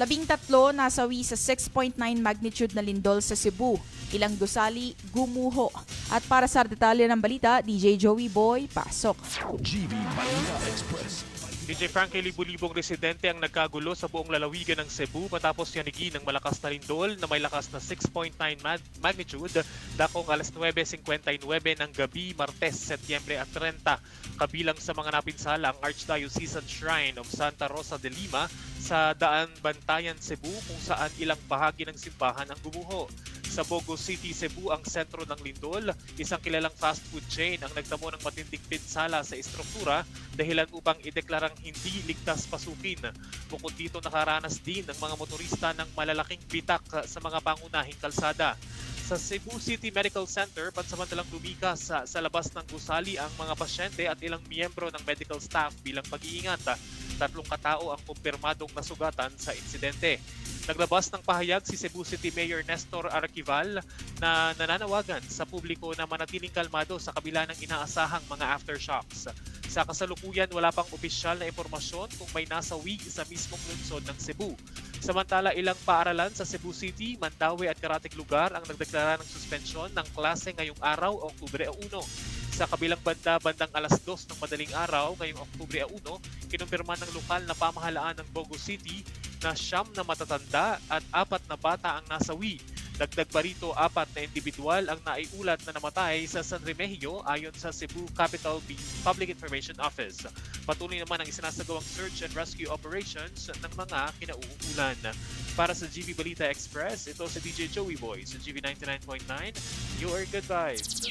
Labing tatlo nasawi sa 6.9 magnitude na lindol sa Cebu. Ilang gusali, gumuho. At para sa detalye ng balita, DJ Joey Boy, pasok. GB Balita Express. DJ Frankie libu-libong residente ang nagkagulo sa buong lalawigan ng Cebu matapos yanigi ng malakas na lindol na may lakas na 6.9 mag- magnitude dakong alas 9.59 ng gabi Martes, Setyembre at 30. Kabilang sa mga napinsala ang Archdiocesan Shrine of Santa Rosa de Lima sa Daan Bantayan, Cebu kung saan ilang bahagi ng simbahan ang gumuho. Sa Bogo City, Cebu ang sentro ng lindol, isang kilalang fast food chain ang nagtamo ng matinding pinsala sa estruktura dahilan upang ideklarang hindi ligtas pasukin. Bukod dito nakaranas din ng mga motorista ng malalaking bitak sa mga pangunahing kalsada. Sa Cebu City Medical Center, pansamantalang lumikas sa, sa labas ng gusali ang mga pasyente at ilang miyembro ng medical staff bilang pag-iingat. Tatlong katao ang kumpirmadong nasugatan sa insidente. Naglabas ng pahayag si Cebu City Mayor Nestor Arquival na nananawagan sa publiko na manatiling kalmado sa kabila ng inaasahang mga aftershocks. Sa kasalukuyan, wala pang opisyal na impormasyon kung may nasawi sa mismong lungsod ng Cebu. Samantala, ilang paaralan sa Cebu City, Mandaue at karating lugar ang nagdeklara ng suspensyon ng klase ngayong araw, Oktubre 1. Sa kabilang banda, bandang alas 2 ng madaling araw, ngayong Oktubre 1, kinumpirma ng lokal na pamahalaan ng Bogo City na siyam na matatanda at apat na bata ang nasawi. Dagdag pa rito, apat na individual ang naiulat na namatay sa San Remigio ayon sa Cebu Capital Public Information Office. Patuloy naman ang isinasagawang search and rescue operations ng mga kinauukulan. Para sa GB Balita Express, ito si DJ Joey Boy sa GB 99.9. Your good vibes.